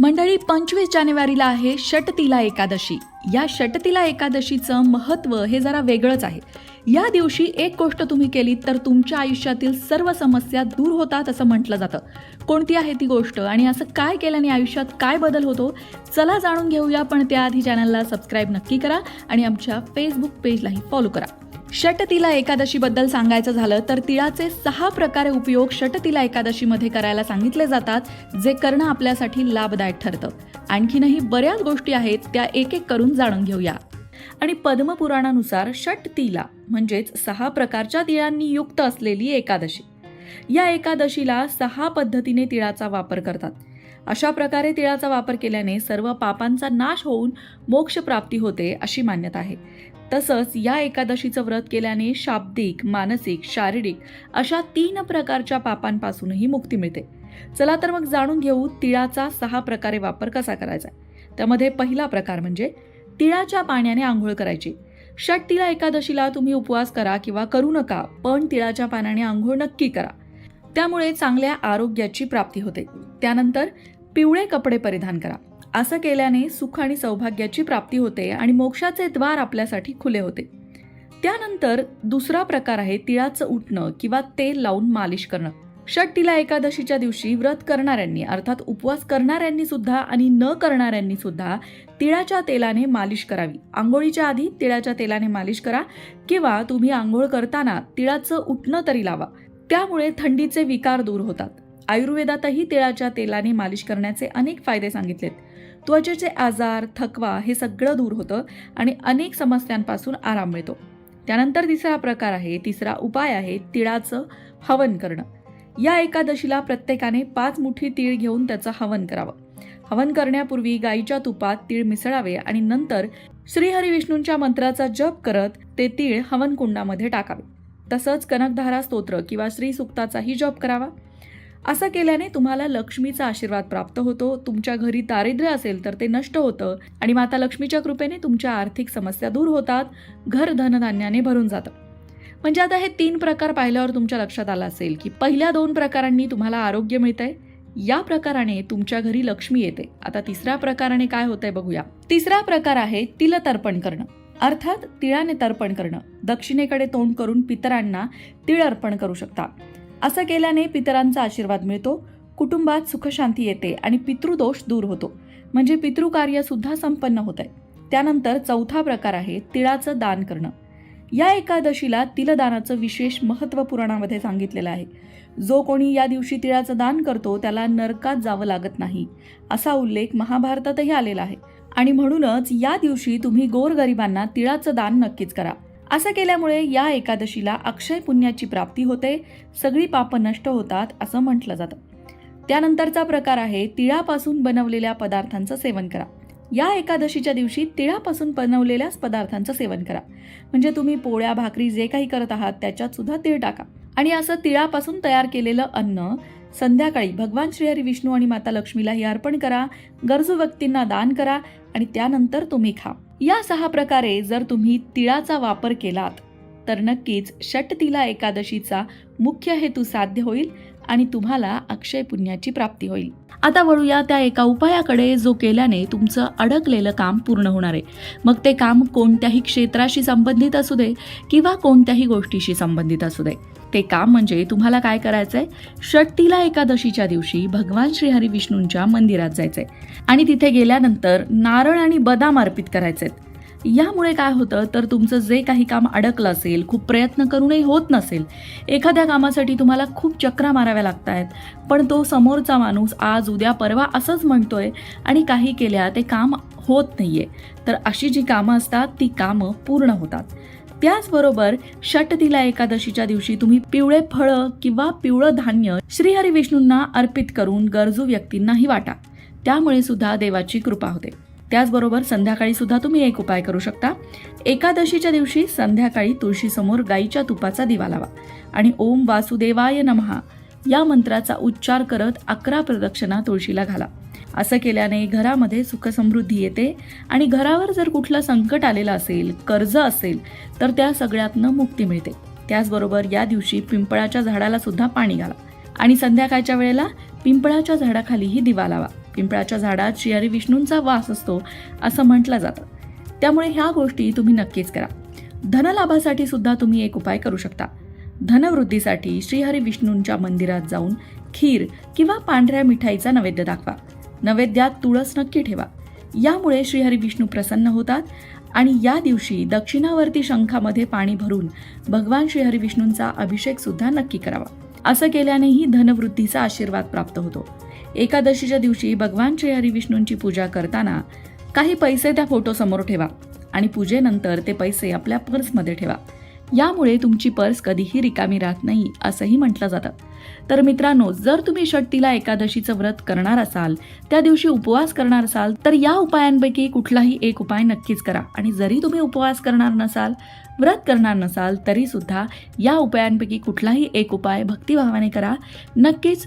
मंडळी पंचवीस जानेवारीला आहे षटतिला एकादशी. या षटतिला एकादशीचं महत्त्व हे जरा वेगळंच आहे. या दिवशी एक गोष्ट तुम्ही केली तर तुमच्या आयुष्यातील सर्व समस्या दूर होतात असं म्हटलं जातं. कोणती आहे ती गोष्ट आणि असं काय केल्याने आयुष्यात काय बदल होतो? चला जाणून घेऊया पण त्याआधी चॅनलला सबस्क्राईब नक्की करा आणि आमच्या फेसबुक पेजलाही फॉलो करा. षटतिला एकादशीबद्दल सांगायचं झालं तर तिळाचे सहा प्रकारे उपयोग षटतिला एकादशीमध्ये करायला सांगितले जातात जे करणं आपल्यासाठी लाभदायक ठरतं. आणखीनही बऱ्याच गोष्टी आहेत त्या एक एक करून जाणून घेऊया. आणि पद्मपुराणानुसार षटतिला म्हणजेच सहा प्रकारच्या तिळांनी युक्त असलेली एकादशी. या एकादशीला सहा पद्धतीने तिळाचा वापर करतात. अशा प्रकारे तिळाचा वापर केल्याने सर्व पापांचा नाश होऊन मोक्ष प्राप्ती होते अशी मान्यता आहे. तसंच या एकादशीचं व्रत केल्याने शाब्दिक मानसिक शारीरिक अशा तीन प्रकारच्या पापांपासूनही मुक्ती मिळते. चला तर मग जाणून घेऊ तिळाचा सहा प्रकारे वापर कसा करायचा त्यामध्ये पहिला प्रकार म्हणजे तिळाच्या पाण्याने आंघोळ करायची. षट तिळा एकादशीला तुम्ही उपवास करा किंवा करू नका पण तिळाच्या पाण्याने आंघोळ नक्की करा. त्यामुळे चांगल्या आरोग्याची प्राप्ती होते. त्यानंतर पिवळे कपडे परिधान करा. असं केल्याने सुख आणि सौभाग्याची प्राप्ती होते आणि मोक्षाचे द्वार आपल्यासाठी खुले होते. त्यानंतर दुसरा प्रकार आहे तिळाचं उठणं किंवा तेल लावून मालिश करणं. षट्टीला एकादशीच्या दिवशी व्रत करणाऱ्यांनी अर्थात उपवास करणाऱ्यांनी सुद्धा आणि न करणाऱ्यांनी सुद्धा तिळाच्या तेलाने मालिश करावी. आंघोळीच्या आधी तिळाच्या तेलाने मालिश करा किंवा तुम्ही आंघोळ करताना तिळाचं उठणं तरी लावा. त्यामुळे थंडीचे विकार दूर होतात. आयुर्वेदातही तिळाच्या तेलाने मालिश करण्याचे अनेक फायदे सांगितलेत. त्वचेचे आजार थकवा हे सगळं दूर होतं आणि अनेक समस्यांपासून आराम मिळतो. त्यानंतर तिसरा प्रकार आहे तिसरा उपाय आहे तिळाचं हवन करणं. या एकादशीला प्रत्येकाने पाच मुठी तीळ घेऊन त्याचं हवन करावं. हवन करण्यापूर्वी गाईच्या तुपात तीळ मिसळावे आणि नंतर श्रीहरिविष्णूंच्या मंत्राचा जप करत ते तीळ हवनकुंडामध्ये टाकावे. तसंच कनकधारा स्तोत्र किंवा श्री सुक्ताचाही जप करावा. असं केल्याने तुम्हाला लक्ष्मीचा आशीर्वाद प्राप्त होतो तुमच्या घरी दारिद्र्य असेल तर ते नष्ट होतं आणि माता लक्ष्मीच्या कृपेने तुमच्या आर्थिक समस्या दूर होतात घर धनधान्याने भरून जातं. म्हणजे आता हे तीन प्रकार पाहिल्यावर तुमच्या लक्षात आलं असेल की पहिल्या दोन प्रकारांनी तुम्हाला आरोग्य मिळतंय या प्रकाराने तुमच्या घरी लक्ष्मी येते. आता तिसऱ्या प्रकाराने काय होतंय बघूया. तिसरा प्रकार आहे तिल तर्पण करणं. अर्थात तिळाने तर्पण करणं. दक्षिणेकडे तोंड करून पितरांना तिळ अर्पण करू शकता. असं केल्याने पितरांचा आशीर्वाद मिळतो कुटुंबात सुखशांती येते आणि पितृदोष दूर होतो. म्हणजे पितृकार्य सुद्धा संपन्न होत आहे त्यानंतर चौथा प्रकार आहे तिळाचं दान करणं. या एकादशीला तिलदानाचं विशेष महत्त्व पुराणामध्ये सांगितलेलं आहे. जो कोणी या दिवशी तिळाचं दान करतो त्याला नरकात जावं लागत नाही असा उल्लेख महाभारतातही आलेला आहे. आणि म्हणूनच या दिवशी तुम्ही गोरगरिबांना तिळाचं दान नक्कीच करा. असं केल्यामुळे या एकादशीला अक्षय पुण्याची प्राप्ती होते सगळी पापं नष्ट होतात असं म्हटलं जातं. त्यानंतरचा प्रकार आहे तिळापासून बनवलेल्या पदार्थांचं सेवन करा. या एकादशीच्या दिवशी तिळापासून बनवलेल्याच पदार्थांचं सेवन करा. म्हणजे तुम्ही पोळ्या भाकरी जे काही करत आहात त्याच्यात सुद्धा तीळ टाका. आणि असं तिळापासून तयार केलेलं अन्न संध्याकाळी भगवान श्रीहरी विष्णू आणि माता लक्ष्मीलाही अर्पण करा गरजू व्यक्तींना दान करा आणि त्यानंतर तुम्ही खा. या सहा प्रकारे जर तुम्ही तिळाचा वापर केलात तर नक्कीच षटतिला एकादशीचा मुख्य हेतू साध्य होईल आणि तुम्हाला अक्षय पुण्याची प्राप्ती होईल. आता वळूया त्या एका उपायाकडे जो केल्याने तुमचं अडकलेलं काम पूर्ण होणार आहे. मग ते काम कोणत्याही क्षेत्राशी संबंधित असू दे किंवा कोणत्याही गोष्टीशी संबंधित असू दे. ते काम म्हणजे तुम्हाला काय करायचंय? षटतिला एकादशीच्या दिवशी भगवान श्रीहरी विष्णूंच्या मंदिरात जायचंय. आणि तिथे गेल्यानंतर नारळ आणि बदाम अर्पित करायचेत. यामुळे काय होतं तर तुमचं जे काही काम अडकलं असेल खूप प्रयत्न करूनही होत नसेल एखाद्या कामासाठी तुम्हाला खूप चक्रा माराव्या लागत आहेत पण तो समोरचा माणूस आज उद्या परवा असंच म्हणतोय आणि काही केल्या ते काम होत नाहीये. तर अशी जी कामं असतात ती कामं पूर्ण होतात. त्याचबरोबर षटतिला एकादशीच्या दिवशी तुम्ही पिवळे फळं किंवा पिवळं धान्य श्रीहरी विष्णूंना अर्पित करून गरजू व्यक्तींनाही वाटा. त्यामुळे सुद्धा देवाची कृपा होते. त्याचबरोबर संध्याकाळी सुद्धा तुम्ही एक उपाय करू शकता. एकादशीच्या दिवशी संध्याकाळी तुळशीसमोर गाईच्या तुपाचा दिवा लावा आणि ओम वासुदेवाय नमहा. या मंत्राचा उच्चार करत अकरा प्रदक्षिणा तुळशीला घाला. असं केल्याने घरामध्ये सुखसमृद्धी येते आणि घरावर जर कुठलं संकट आलेलं असेल कर्ज असेल तर त्या सगळ्यातनं मुक्ती मिळते. त्याचबरोबर या दिवशी पिंपळाच्या झाडाला सुद्धा पाणी घाला आणि संध्याकाळच्या वेळेला पिंपळाच्या झाडाखालीही दिवा लावा. पिंपळाच्या झाडात श्रीहरी विष्णूंचा वास असतो असं म्हटलं जातं. त्यामुळे ह्या गोष्टी तुम्ही नक्कीच करा. धनलाभासाठी सुद्धा तुम्ही एक उपाय करू शकता. धनवृद्धीसाठी श्रीहरी विष्णूंच्या मंदिरात जाऊन खीर किंवा पांढऱ्या मिठाईचा नैवेद्य दाखवा. नैवेद्यात तुळस नक्की ठेवा. यामुळे श्रीहरी विष्णू प्रसन्न होतात आणि या दिवशी दक्षिणावर्ती शंखामध्ये पाणी भरून भगवान श्रीहरी विष्णूंचा अभिषेक सुद्धा नक्की करावा. असं केल्यानेही धनवृद्धीचा आशीर्वाद प्राप्त होतो. एकादशीच्या दिवशी भगवान श्रीहरी विष्णूंची पूजा करताना काही पैसे त्या फोटोसमोर ठेवा आणि पूजेनंतर ते पैसे आपल्या पर्समध्ये ठेवा. यामुळे तुमची पर्स कधीही रिकामी राहत नाही असंही म्हटलं जातं. तर मित्रांनो जर तुम्ही षट्टीला एकादशीचं व्रत करणार असाल त्या दिवशी उपवास करणार असाल तर या उपायांपैकी कुठलाही एक उपाय नक्कीच करा. आणि जरी तुम्ही उपवास करणार नसाल व्रत करणार नसाल तरीसुद्धा या उपायांपैकी कुठलाही एक उपाय भक्तिभावाने करा. नक्कीच